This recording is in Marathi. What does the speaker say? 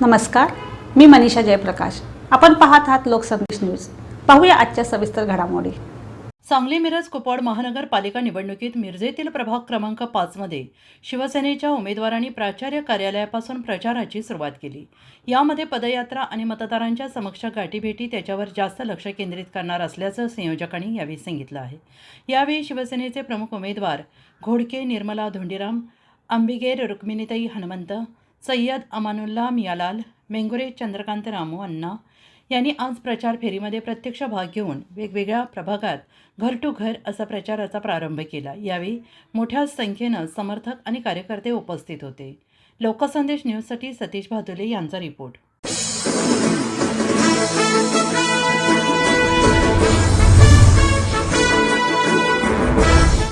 नमस्कार मी मनीषा जयप्रकाश. आपण पाहत आहात लोकसंदेश न्यूज. पाहूया आजच्या सविस्तर घडामोडी. सांगली मिरज कुपवाड महानगरपालिका निवडणुकीत मिरजेतील प्रभाग क्रमांक पाचमध्ये शिवसेनेच्या उमेदवारांनी प्राचार्य कार्यालयापासून प्रचाराची सुरुवात केली. यामध्ये पदयात्रा आणि मतदारांच्या समक्ष गाठीभेटी त्याच्यावर जास्त लक्ष केंद्रित करणार असल्याचं संयोजकांनी यावेळी सांगितलं आहे. यावेळी शिवसेनेचे प्रमुख उमेदवार घोडके निर्मला धोंडीराम अंबिगेर रुक्मिणीताई हनुमंत सय्यद अमानुल्ला मियालाल मेंगुरे चंद्रकांत रामू अण्णा यांनी आज प्रचार फेरीमध्ये प्रत्यक्ष भाग घेऊन वेगवेगळ्या प्रभागात घर टू घर असा प्रचाराचा प्रारंभ केला. यावेळी मोठ्या संख्येनं समर्थक आणि कार्यकर्ते उपस्थित होते. लोकसंदेश न्यूजसाठी सतीश भादुले यांचा रिपोर्ट.